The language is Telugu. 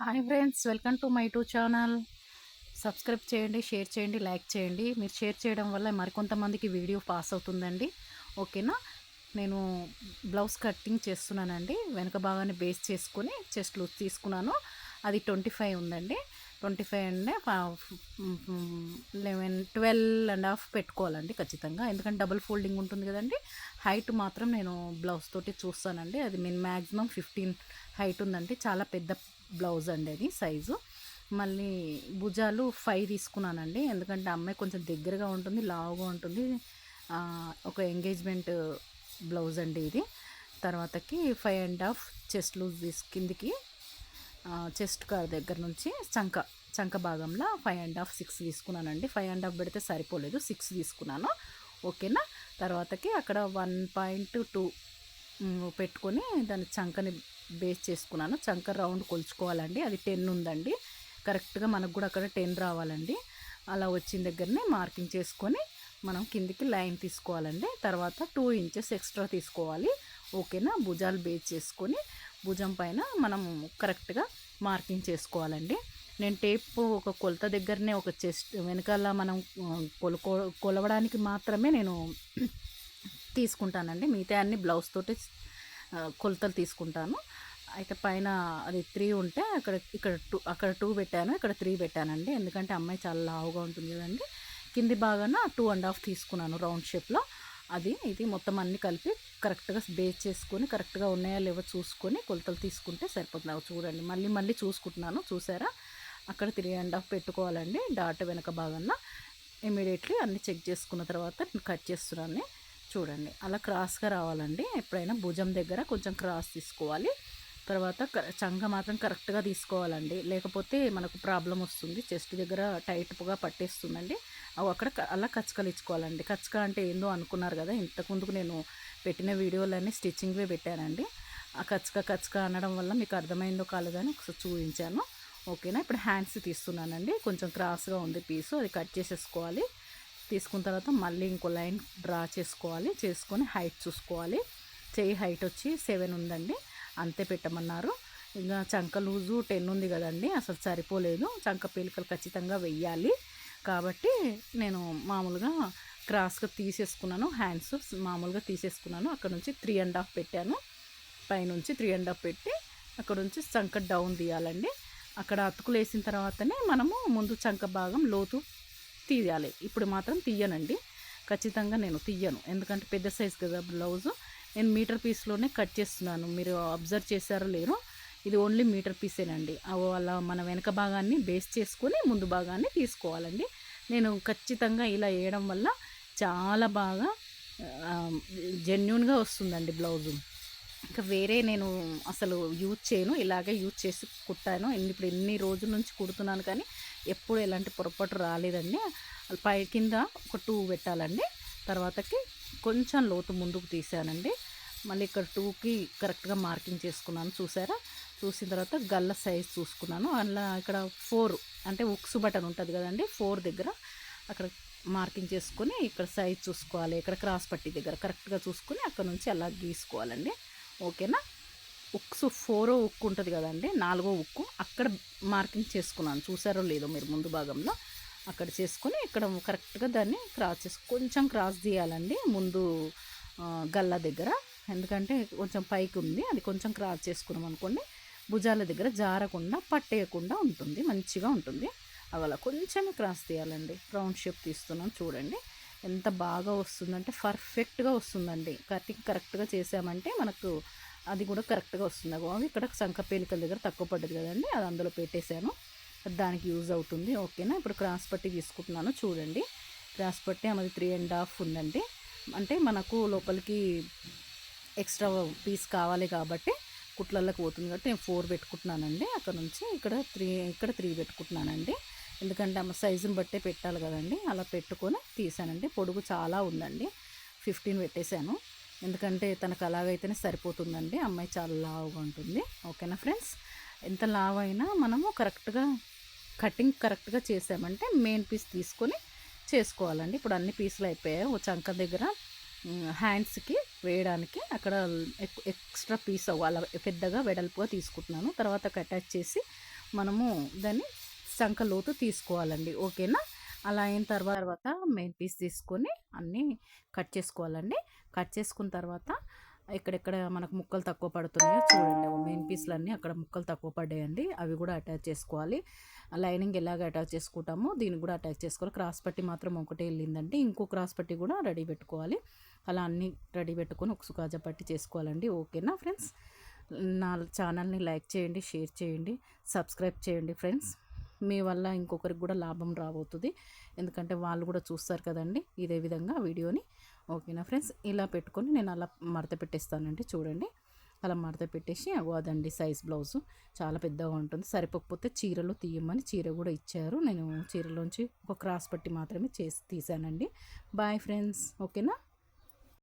Hi friends welcome to my two channel. Subscribe చేయండి షేర్ చేయండి లైక్ చేయండి. మీరు షేర్ చేయడం వల్ల మరికొంతమందికి వీడియో పాస్ అవుతుందండి. ఓకేనా? నేను బ్లౌజ్ కటింగ్ చేస్తున్నానండి. వెనక భాగాన్ని బేస్ చేసుకుని చెస్ట్ లూజ్ తీసుకున్నాను. అది ట్వంటీ ఫైవ్ ఉందండి. ట్వంటీ ఫైవ్ అంటే లెవెన్ ట్వెల్వ్ అండ్ హాఫ్ పెట్టుకోవాలండి ఖచ్చితంగా. ఎందుకంటే డబుల్ ఫోల్డింగ్ ఉంటుంది కదండి. హైట్ మాత్రం నేను బ్లౌజ్ తోటి చూస్తానండి. అది మిన్ మ్యాక్సిమం ఫిఫ్టీన్ హైట్ ఉందండి. చాలా పెద్ద బ్లౌజ్ అండి అది సైజు. మళ్ళీ భుజాలు ఫైవ్ తీసుకున్నానండి. ఎందుకంటే అమ్మాయి కొంచెం దగ్గరగా ఉంటుంది లావుగా ఉంటుంది. ఒక ఎంగేజ్మెంట్ బ్లౌజ్ అండి ఇది. తర్వాతకి five and half chest loose తీసు కిందికి చెస్ట్ కార్ దగ్గర నుంచి చంక చంక భాగంలో ఫైవ్ అండ్ హాఫ్ సిక్స్ తీసుకున్నానండి. ఫైవ్ అండ్ హాఫ్ పెడితే సరిపోలేదు సిక్స్ తీసుకున్నాను. ఓకేనా? తర్వాతకి అక్కడ వన్ పాయింట్ టూ పెట్టుకొని దాని చంకని బేస్ చేసుకున్నాను. చంక రౌండ్ కొలుచుకోవాలండి. అది టెన్ ఉందండి. కరెక్ట్గా మనకు కూడా అక్కడ టెన్ రావాలండి. అలా వచ్చిన దగ్గరనే మార్కింగ్ చేసుకొని మనం కిందికి లైన్ తీసుకోవాలండి. తర్వాత టూ ఇంచెస్ ఎక్స్ట్రా తీసుకోవాలి. ఓకేనా భుజాలు బేస్ చేసుకొని భుజం పైన మనం కరెక్ట్గా మార్కింగ్ చేసుకోవాలండి. నేను టేప్ ఒక కొలత దగ్గరనే ఒక చెస్ట్ వెనకాల మనం కొలుకో కొలవడానికి మాత్రమే నేను తీసుకుంటానండి. మిగతా అన్ని బ్లౌజ్ తోటి కొలతలు తీసుకుంటాను. అయితే పైన అది త్రీ ఉంటే అక్కడ ఇక్కడ టూ అక్కడ టూ పెట్టాను ఇక్కడ త్రీ పెట్టానండి. ఎందుకంటే అమ్మాయి చాలా లావుగా ఉంటుంది కదండి. కింది భాగాన టూ అండ్ హాఫ్ తీసుకున్నాను రౌండ్ షేప్లో. అది ఇది మొత్తం అన్ని కలిపి కరెక్ట్గా బేస్ చేసుకొని కరెక్ట్గా ఉన్నాయా లేవో చూసుకొని కొలతలు తీసుకుంటే సరిపోతుంది. అవి చూడండి. మళ్ళీ మళ్ళీ చూసుకుంటున్నాను. చూసారా? అక్కడ త్రీ అండ్ హాఫ్ పెట్టుకోవాలండి. డాట్ వెనక భాగంలో ఇమీడియట్లీ అన్నీ చెక్ చేసుకున్న తర్వాత నేను కట్ చేస్తున్నాను. చూడండి. అలా క్రాస్గా రావాలండి. ఎప్పుడైనా భుజం దగ్గర కొంచెం క్రాస్ తీసుకోవాలి. తర్వాత క- చంక మాత్రం కరెక్ట్గా తీసుకోవాలండి. లేకపోతే మనకు ప్రాబ్లం వస్తుంది. చెస్ట్ దగ్గర టైట్గా పట్టేస్తుందండి. అవి అక్కడ అలా కచ్చకలు ఇచ్చుకోవాలండి కచ్చక అంటే ఏందో అనుకున్నారు కదా. ఇంతకుముందుకు నేను పెట్టిన వీడియోలన్నీ స్టిచ్చింగ్వే పెట్టానండి. ఆ కచ్చక కచ్చక అనడం వల్ల మీకు అర్థమైందో కాలేదని ఒకసారి చూపించాను ఓకేనా? ఇప్పుడు హ్యాండ్స్ తీస్తున్నానండి. కొంచెం క్రాస్గా ఉంది పీసు. అది కట్ చేసేసుకోవాలి. తీసుకున్న తర్వాత మళ్ళీ ఇంకో లైన్ డ్రా చేసుకోవాలి. చేసుకొని హైట్ చూసుకోవాలి. చేయి హైట్ వచ్చి సెవెన్ ఉందండి. అంతే పెట్టమన్నారు. ఇంకా చంక లూజు టెన్ ఉంది కదండి. అసలు సరిపోలేదు. చంక పీలికలు ఖచ్చితంగా వెయ్యాలి. కాబట్టి నేను మామూలుగా క్రాస్గా తీసేసుకున్నాను. హ్యాండ్స్ మామూలుగా తీసేసుకున్నాను. అక్కడ నుంచి త్రీ అండ్ హాఫ్ పెట్టాను. పైనుంచి త్రీ అండ్ హాఫ్ పెట్టి అక్కడ నుంచి చంక డౌన్ తీయాలండి. అక్కడ అతుకులు వేసిన తర్వాతనే మనము ముందు చంక భాగం లోతు తీయాలి. ఇప్పుడు మాత్రం తీయనండి. ఖచ్చితంగా నేను తీయను. ఎందుకంటే పెద్ద సైజ్ కదా బ్లౌజు. నేను మీటర్ పీస్లోనే కట్ చేస్తున్నాను. మీరు అబ్జర్వ్ చేశారో లేరు ఇది ఓన్లీ మీటర్ పీసేనండి. అవి అలా మన వెనక భాగాన్ని బేస్ చేసుకొని ముందు భాగాన్ని తీసుకోవాలండి. నేను ఖచ్చితంగా ఇలా వేయడం వల్ల చాలా బాగా జెన్యున్గా వస్తుందండి బ్లౌజు. ఇంకా వేరే నేను అసలు యూజ్ చేయను. ఇలాగే యూజ్ చేసి కుట్టాను. ఇప్పుడు ఎన్ని రోజుల నుంచి కుడుతున్నాను కానీ ఎప్పుడు ఎలాంటి పొరపాటు రాలేదండి. పై కింద ఒక టూ పెట్టాలండి. తర్వాతకి కొంచెం లోతు ముందుకు తీసానండి. మళ్ళీ ఇక్కడ టూకి కరెక్ట్గా మార్కింగ్ చేసుకున్నాను చూసారా? చూసిన తర్వాత గల్ల సైజ్ చూసుకున్నాను. అలా ఇక్కడ ఫోర్ అంటే ఉక్స్ బటన్ ఉంటుంది కదండి ఫోర్ దగ్గర అక్కడ మార్కింగ్ చేసుకొని ఇక్కడ సైజ్ చూసుకోవాలి. ఇక్కడ క్రాస్ పట్టి దగ్గర కరెక్ట్గా చూసుకొని అక్కడ నుంచి అలా గీసుకోవాలండి. ఓకేనా? ఉక్స్ ఫోరో ఉక్కు ఉంటుంది కదండి నాలుగో ఉక్కు. అక్కడ మార్కింగ్ చేసుకున్నాను. చూసారో లేదో మీరు ముందు భాగంలో. అక్కడ చేసుకొని ఇక్కడ కరెక్ట్గా దాన్ని క్రాస్ చేసు కొంచెం క్రాస్ తీయాలండి ముందు గల్లా గల్ల దగ్గర. ఎందుకంటే కొంచెం పైకి ఉంది అది కొంచెం క్రాస్ చేసుకున్నాం అనుకోండి భుజాల దగ్గర జారకుండా పట్టేయకుండా ఉంటుంది మంచిగా ఉంటుంది. అలా కొంచెం క్రాస్ తీయాలండి రౌండ్ షేప్ తీస్తున్నాం చూడండి. ఎంత బాగా వస్తుందంటే పర్ఫెక్ట్గా వస్తుందండి. కటింగ్ కరెక్ట్గా చేసామంటే మనకు అది కూడా కరెక్ట్గా వస్తుంది అవి ఇక్కడ సంక పేలికల దగ్గర తక్కువ పడ్డది కదండి అది అందులో పెట్టేశాను. దానికి యూజ్ అవుతుంది ఓకేనా? ఇప్పుడు క్రాస్ పట్టి తీసుకుంటున్నాను చూడండి. క్రాస్ పట్టి అది త్రీ అండ్ హాఫ్ ఉందండి. అంటే మనకు లోపలికి ఎక్స్ట్రా పీస్ కావాలి కాబట్టి కుట్లలోకి పోతుంది కాబట్టి నేను ఫోర్ పెట్టుకుంటున్నానండి. అక్కడ నుంచి ఇక్కడ త్రీ ఇక్కడ త్రీ పెట్టుకుంటున్నానండి. ఎందుకంటే ఆమె సైజుని బట్టే పెట్టాలి కదండి అలా పెట్టుకొని తీసానండి. పొడుగు చాలా ఉందండి. ఫిఫ్టీన్ పెట్టేశాను. ఎందుకంటే తనకు అలాగైతేనే సరిపోతుందండి. అమ్మాయి చాలా లావుగా ఉంటుంది. ఓకేనా ఫ్రెండ్స్? ఎంత లావు అయినా మనము కరెక్ట్గా కటింగ్ కరెక్ట్గా చేసామంటే మెయిన్ పీస్ తీసుకొని చేసుకోవాలండి. ఇప్పుడు అన్ని పీసులు అయిపోయాయి. ఓ చంక దగ్గర హ్యాండ్స్కి వేయడానికి అక్కడ ఎక్స్ట్రా పీస్ అవ్వాలి. పెద్దగా వెడల్పుగా తీసుకుంటున్నాను. తర్వాత అటాచ్ చేసి మనము దాన్ని సంక లోతు తీసుకోవాలండి. ఓకేనా? అలా అయిన తర్వాత మెయిన్ పీస్ తీసుకొని అన్నీ కట్ చేసుకోవాలండి. కట్ చేసుకున్న తర్వాత ఎక్కడెక్కడ మనకు ముక్కలు తక్కువ పడుతున్నాయో చూడండి. మెయిన్ పీస్లు అన్నీ అక్కడ ముక్కలు తక్కువ పడ్డాయండి. అవి కూడా అటాచ్ చేసుకోవాలి. లైనింగ్ ఎలాగ అటాచ్ చేసుకుంటామో దీన్ని కూడా అటాచ్ చేసుకోవాలి. క్రాస్ పట్టి మాత్రం ఒకటే వెళ్ళిందండి. ఇంకో క్రాస్ పట్టి కూడా రెడీ పెట్టుకోవాలి. అలా అన్నీ రెడీ పెట్టుకొని ఒక సుగాజా పట్టి చేసుకోవాలండి. ఓకేనా ఫ్రెండ్స్? నా ఛానల్ని లైక్ చేయండి షేర్ చేయండి సబ్స్క్రైబ్ చేయండి ఫ్రెండ్స్. మీ వల్ల ఇంకొకరికి కూడా లాభం రాబోతుంది. ఎందుకంటే వాళ్ళు కూడా చూస్తారు కదండి ఇదే విధంగా వీడియోని. ఓకేనా ఫ్రెండ్స్? ఇలా పెట్టుకొని నేను అలా మడత పెట్టేస్తానండి చూడండి. అలా మడత పెట్టేసి అగో అదండి సైజ్ బ్లౌజు. చాలా పెద్దగా ఉంటుంది. సరిపోకపోతే చీరలు తీయమని చీర కూడా ఇచ్చారు. నేను చీరలోంచి ఒక క్రాస్ పట్టి మాత్రమే చేసి తీసానండి. Bye friends. ఓకేనా?